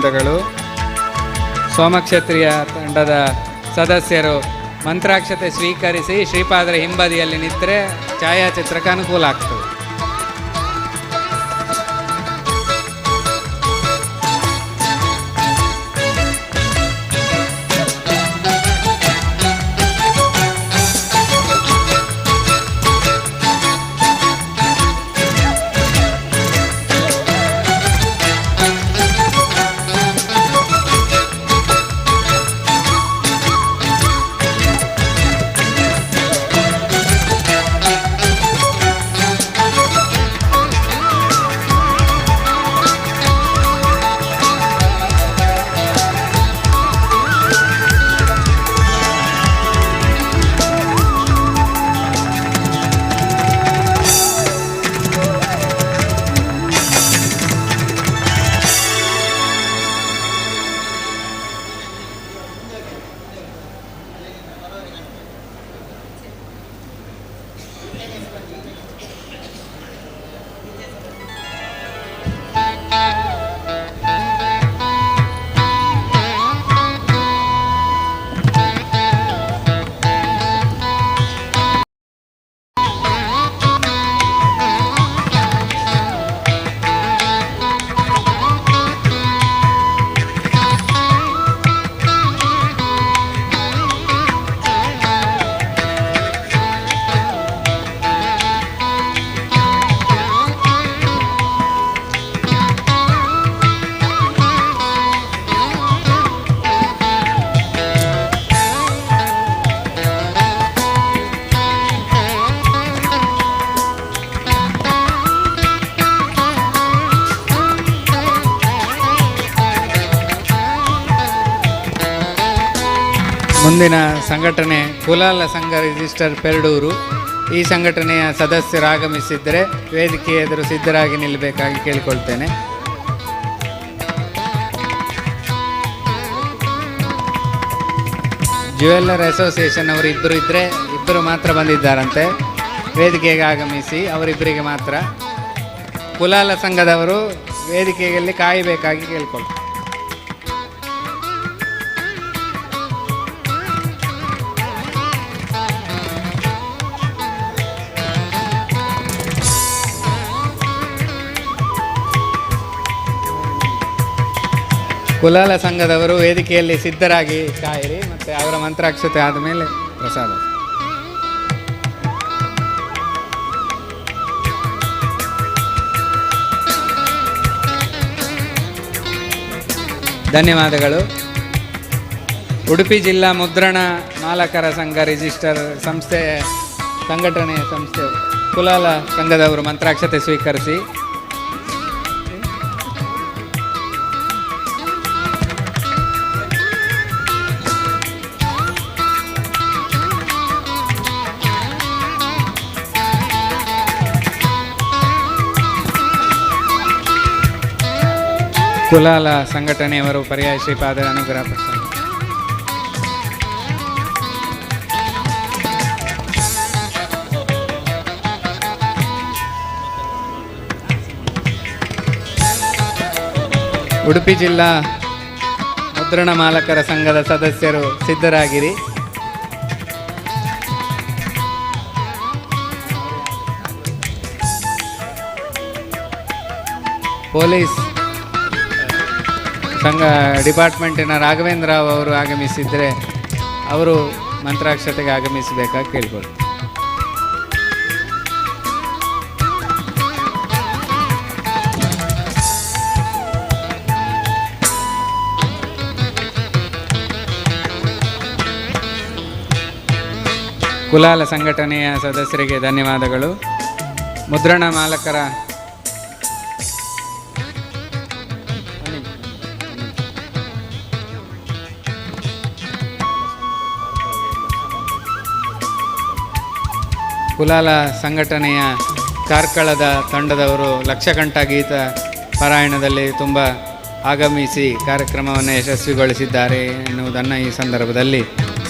ಧನ್ಯವಾದಗಳು. ಸೋಮಕ್ಷತ್ರಿಯ ತಂಡದ ಸದಸ್ಯರು ಮಂತ್ರಾಕ್ಷತೆ ಸ್ವೀಕರಿಸಿ ಶ್ರೀಪಾದರ ಹಿಂಬದಿಯಲ್ಲಿ ನಿಂತರೆ ಛಾಯಾಚಿತ್ರಕ್ಕೆ ಅನುಕೂಲ ಆಗ್ತದೆ. ಸಂಘಟನೆ ಕುಲಾಲ ಸಂಘ ರಿಜಿಸ್ಟರ್ ಪೆರಡೂರು. ಈ ಸಂಘಟನೆಯ ಸದಸ್ಯರು ಆಗಮಿಸಿದ್ದರೆ ವೇದಿಕೆ ಎದುರು ಸಿದ್ಧರಾಗಿ ನಿಲ್ಲಬೇಕಾಗಿ ಕೇಳಿಕೊಳ್ತೇನೆ. ಜ್ಯುವೆಲ್ಲರ್ ಅಸೋಸಿಯೇಷನ್ ಅವರು ಇಬ್ಬರು ಇದ್ದರೆ ಇಬ್ಬರು ಮಾತ್ರ ಬಂದಿದ್ದಾರಂತೆ. ವೇದಿಕೆಗೆ ಆಗಮಿಸಿ ಅವರಿಬ್ಬರಿಗೆ ಮಾತ್ರ. ಕುಲಾಲ ಸಂಘದವರು ವೇದಿಕೆಯಲ್ಲಿ ಕಾಯಬೇಕಾಗಿ ಕೇಳ್ಕೊಳ್ತಾರೆ. ಕುಲಾಲ ಸಂಘದವರು ವೇದಿಕೆಯಲ್ಲಿ ಸಿದ್ಧರಾಗಿ ಕಾಯಿರಿ ಮತ್ತು ಅವರ ಮಂತ್ರಾಕ್ಷತೆ ಆದಮೇಲೆ ಪ್ರಸಾದ. ಧನ್ಯವಾದಗಳು. ಉಡುಪಿ ಜಿಲ್ಲಾ ಮುದ್ರಣ ಮಾಲಕರ ಸಂಘ ರಿಜಿಸ್ಟರ್ ಸಂಸ್ಥೆ, ಸಂಘಟನೆಯ ಸಂಸ್ಥೆ ಕುಲಾಲ ಸಂಘದವರು ಮಂತ್ರಾಕ್ಷತೆ ಸ್ವೀಕರಿಸಿ. ಕುಲಾಲ ಸಂಘಟನೆಯವರು ಪರ್ಯಾಯ ಶ್ರೀಪಾದರ ಅನುಗ್ರಹ ಪ್ರಸಾದ. ಉಡುಪಿ ಜಿಲ್ಲಾ ಮುದ್ರಣ ಮಾಲಕರ ಸಂಘದ ಸದಸ್ಯರು ಸಿದ್ಧರಾಗಿರಿ. ಪೊಲೀಸ್ ಸಂಘ ಡಿಪಾರ್ಟ್ಮೆಂಟಿನ ರಾಘವೇಂದ್ರ ಅವರು ಆಗಮಿಸಿದರೆ ಅವರು ಮಂತ್ರಾಕ್ಷತೆಗೆ ಆಗಮಿಸಬೇಕಾಗಿ ಕೇಳ್ಬೋದು. ಕುಲಾಲ ಸಂಘಟನೆಯ ಸದಸ್ಯರಿಗೆ ಧನ್ಯವಾದಗಳು. ಮುದ್ರಣ ಮಾಲಕರ ಕುಲಾಲ ಸಂಘಟನೆಯ ಕಾರ್ಕಳದ ತಂಡದವರು ಲಕ್ಷಕಂಠ ಗೀತ ಪಾರಾಯಣದಲ್ಲಿ ತುಂಬ ಆಗಮಿಸಿ ಕಾರ್ಯಕ್ರಮವನ್ನು ಯಶಸ್ವಿಗೊಳಿಸಿದ್ದಾರೆ ಎನ್ನುವುದನ್ನು ಈ ಸಂದರ್ಭದಲ್ಲಿ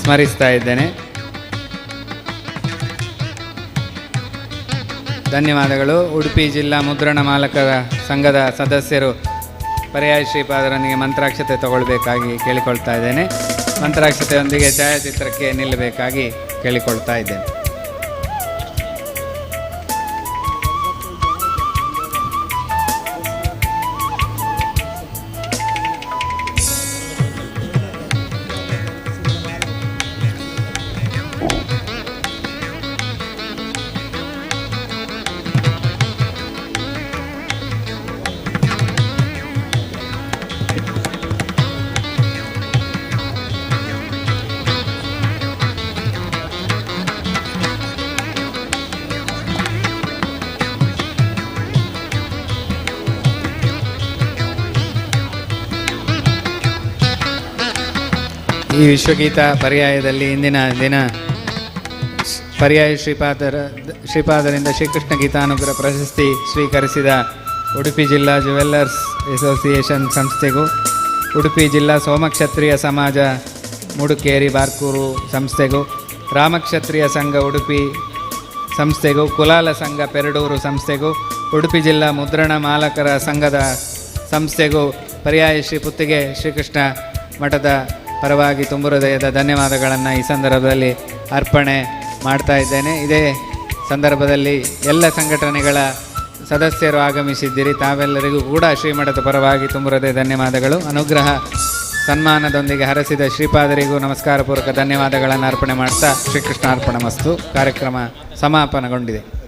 ಸ್ಮರಿಸ್ತಾ ಇದ್ದೇನೆ. ಧನ್ಯವಾದಗಳು. ಉಡುಪಿ ಜಿಲ್ಲಾ ಮುದ್ರಣ ಮಾಲಕರ ಸಂಘದ ಸದಸ್ಯರು ಪರ್ಯಾಯ ಶ್ರೀಪಾದರೊಂದಿಗೆ ಮಂತ್ರಾಕ್ಷತೆ ತಗೊಳ್ಬೇಕಾಗಿ ಕೇಳಿಕೊಳ್ತಾ ಇದ್ದೇನೆ. ಮಂತ್ರಾಕ್ಷತೆಯೊಂದಿಗೆ ಛಾಯಾಚಿತ್ರಕ್ಕೆ ನಿಲ್ಲಬೇಕಾಗಿ ಕೇಳಿಕೊಳ್ತಾ ಇದ್ದೇನೆ. ವಿಶ್ವಗೀತ ಪರ್ಯಾಯದಲ್ಲಿ ಇಂದಿನ ದಿನ. ಪರ್ಯಾಯ ಶ್ರೀಪಾದರ, ಶ್ರೀಪಾದರಿಂದ ಶ್ರೀಕೃಷ್ಣ ಗೀತಾನುಗ್ರಹ ಪ್ರಶಸ್ತಿ ಸ್ವೀಕರಿಸಿದ ಉಡುಪಿ ಜಿಲ್ಲಾ ಜುವೆಲ್ಲರ್ಸ್ ಅಸೋಸಿಯೇಷನ್ ಸಂಸ್ಥೆಗೂ, ಉಡುಪಿ ಜಿಲ್ಲಾ ಸೋಮಕ್ಷತ್ರಿಯ ಸಮಾಜ ಮುಡುಕೇರಿ ಬಾರ್ಕೂರು ಸಂಸ್ಥೆಗೂ, ರಾಮಕ್ಷತ್ರಿಯ ಸಂಘ ಉಡುಪಿ ಸಂಸ್ಥೆಗೂ, ಕುಲಾಲ ಸಂಘ ಪೆರಡೂರು ಸಂಸ್ಥೆಗೂ, ಉಡುಪಿ ಜಿಲ್ಲಾ ಮುದ್ರಣ ಮಾಲಕರ ಸಂಘದ ಸಂಸ್ಥೆಗೂ ಪರ್ಯಾಯ ಶ್ರೀ ಪುತ್ತಿಗೆ ಶ್ರೀಕೃಷ್ಣ ಮಠದ ಪರವಾಗಿ ತುಂಬು ಹೃದಯದ ಧನ್ಯವಾದಗಳನ್ನು ಈ ಸಂದರ್ಭದಲ್ಲಿ ಅರ್ಪಣೆ ಮಾಡ್ತಾ ಇದ್ದೇನೆ. ಇದೇ ಸಂದರ್ಭದಲ್ಲಿ ಎಲ್ಲ ಸಂಘಟನೆಗಳ ಸದಸ್ಯರು ಆಗಮಿಸಿದ್ದೀರಿ. ತಾವೆಲ್ಲರಿಗೂ ಕೂಡ ಶ್ರೀಮಠದ ಪರವಾಗಿ ತುಂಬು ಹೃದಯ ಧನ್ಯವಾದಗಳು. ಅನುಗ್ರಹ ಸನ್ಮಾನದೊಂದಿಗೆ ಹರಸಿದ ಶ್ರೀಪಾದರಿಗೂ ನಮಸ್ಕಾರಪೂರ್ವಕ ಧನ್ಯವಾದಗಳನ್ನು ಅರ್ಪಣೆ ಮಾಡ್ತಾ ಶ್ರೀಕೃಷ್ಣ ಅರ್ಪಣ ಮಸ್ತು. ಕಾರ್ಯಕ್ರಮ ಸಮಾಪನಗೊಂಡಿದೆ.